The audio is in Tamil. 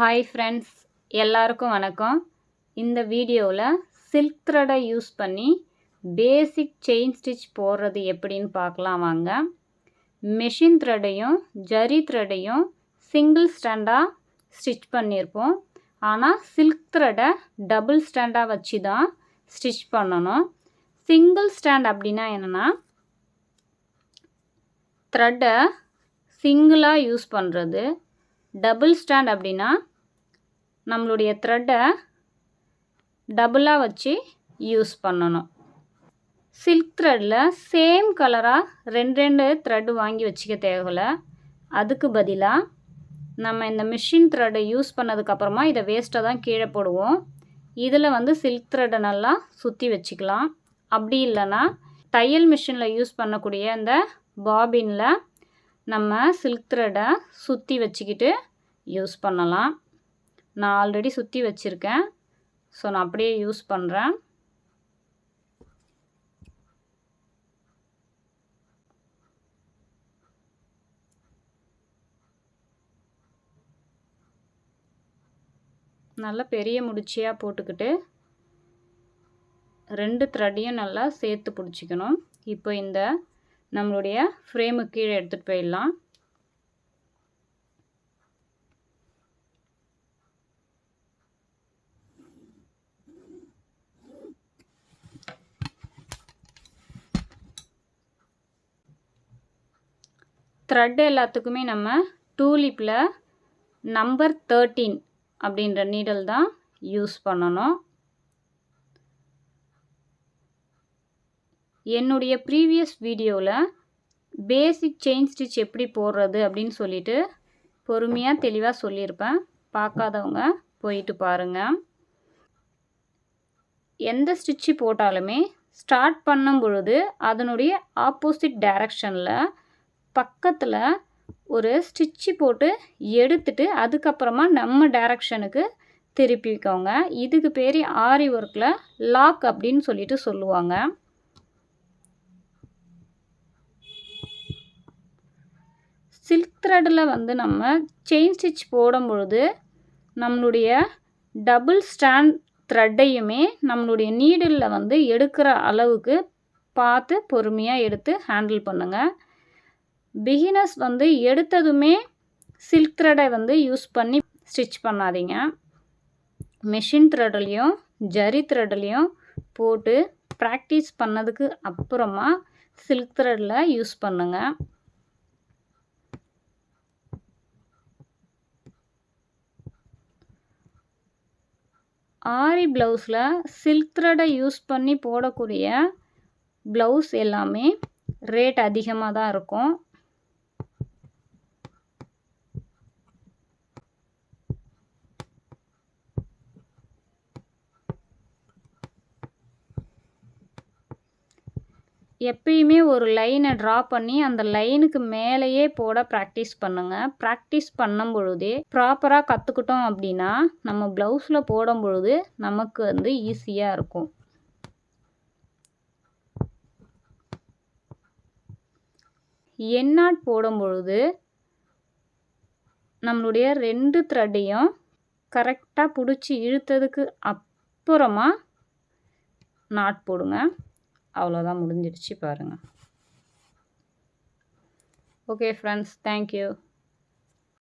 ஹாய் ஃப்ரெண்ட்ஸ் எல்லாருக்கும் வணக்கம். இந்த வீடியோவில் சில்க் த்ரெடை யூஸ் பண்ணி பேசிக் செயின் ஸ்டிச் போடுறது எப்படின்னு பார்க்கலாம் வாங்க. மெஷின் த்ரெடையும் ஜரி த்ரெடையும் சிங்கிள் ஸ்டாண்டாக ஸ்டிச் பண்ணியிருப்போம் ஆனால் சில்க் த்ரெடை டபுள் ஸ்டாண்டாக வச்சு தான் ஸ்டிச் பண்ணணும். சிங்கிள் ஸ்டாண்ட் அப்படின்னா என்னென்னா த்ரெட்டை சிங்கிளாக யூஸ் பண்ணுறது டபுள் ஸ்டாண்ட் அப்படின்னா நம்மளுடைய த்ரெட்டை டபுளாக வச்சு யூஸ் பண்ணணும். சில்க் த்ரெட்டில் சேம் கலராக ரெண்டு ரெண்டு த்ரெட்டு வாங்கி வச்சுக்க தேவையில்லை. அதுக்கு பதிலாக நம்ம இந்த மிஷின் த்ரெட்டை யூஸ் பண்ணதுக்கப்புறமா இதை வேஸ்ட்டாக தான் கீழே போடுவோம். இதில் வந்து சில்க் த்ரெட்டை நல்லா சுற்றி வச்சுக்கலாம். அப்படி இல்லைன்னா தையல் மிஷினில் யூஸ் பண்ணக்கூடிய அந்த பாபினில் நம்ம சில்க் த்ரெட்டை சுற்றி வச்சுக்கிட்டு யூஸ் பண்ணலாம். நான் ஆல்ரெடி சுற்றி வச்சுருக்கேன். ஸோ நான் அப்படியே யூஸ் பண்ணுறேன் நல்லா பெரிய முடிச்சியாக போட்டுக்கிட்டு ரெண்டு த்ரெட்டையும் நல்லா சேர்த்து பிடிச்சிக்கணும். இப்போ இந்த நம்மளுடைய ஃப்ரேமு கீழே எடுத்துகிட்டு போயிடலாம். த்ரெட் எல்லாத்துக்குமே நம்ம டூலிப்பில் நம்பர் தேர்ட்டீன் அப்படின்ற நீடல் தான் யூஸ் பண்ணணும். என்னுடைய ப்ரீவியஸ் வீடியோவில் பேசிக் செயின் ஸ்டிச் எப்படி போடுறது அப்படின்னு சொல்லிட்டு பொறுமையாக தெளிவாக சொல்லியிருப்பேன். பார்க்காதவங்க போயிட்டு பாருங்கள் எந்த ஸ்டிச்சு போட்டாலுமே ஸ்டார்ட் பண்ணும் பொழுது அதனுடைய ஆப்போசிட் டைரக்ஷனில் பக்கத்தில் ஒரு ஸ்டிச்சு போட்டு எடுத்துட்டு அதுக்கப்புறமா நம்ம டைரக்ஷனுக்கு திருப்பிக்கோங்க. இதுக்கு பேர் ஆரி ஒர்க்கில் லாக் அப்படின்னு சொல்லிட்டு சொல்லுவாங்க. சில்க் த்ரெட்டில் வந்து நம்ம செயின் ஸ்டிச் போடும் பொழுது நம்மளுடைய டபுள் ஸ்டாண்ட் த்ரெட்டையுமே நம்மளுடைய நீடிலில் வந்து எடுக்கிற அளவுக்கு பார்த்து பொறுமையாக எடுத்து ஹேண்டில் பண்ணுங்கள் பிகினர்ஸ் வந்து எடுத்ததுமே சில்க் த்ரெடை வந்து யூஸ் பண்ணி ஸ்டிச் பண்ணாதீங்க. மெஷின் த்ரெட்லேயும் ஜரி த்ரெட்லேயும் போட்டு ப்ராக்டிஸ் பண்ணதுக்கு அப்புறமா சில்க் த்ரெட்டில் யூஸ் பண்ணுங்கள் ஆரி ப்ளவுஸில் சில்க் த்ரெடை யூஸ் பண்ணி போடக்கூடிய ப்ளவுஸ் எல்லாமே ரேட் அதிகமாக தான் இருக்கும். எப்பயுமே ஒரு லைனை ட்ரா பண்ணி அந்த லைனுக்கு மேலேயே போட ப்ராக்டிஸ் பண்ணுங்கள் ப்ராக்டிஸ் பண்ணும் பொழுதே ப்ராப்பராக கற்றுக்கிட்டோம் அப்படின்னா நம்ம ப்ளவுஸில் போடும் பொழுது நமக்கு வந்து ஈஸியாக இருக்கும். எண்ணாட் போடும் பொழுது நம்மளுடைய ரெண்டு த்ரெட்டையும் கரெக்டாக பிடிச்சி இழுத்ததுக்கு அப்புறமா நாட் போடுங்க. அவ்வளோதான் முடிஞ்சிடுச்சு பாருங்கள் ஓகே ஃப்ரெண்ட்ஸ் தேங்க்யூ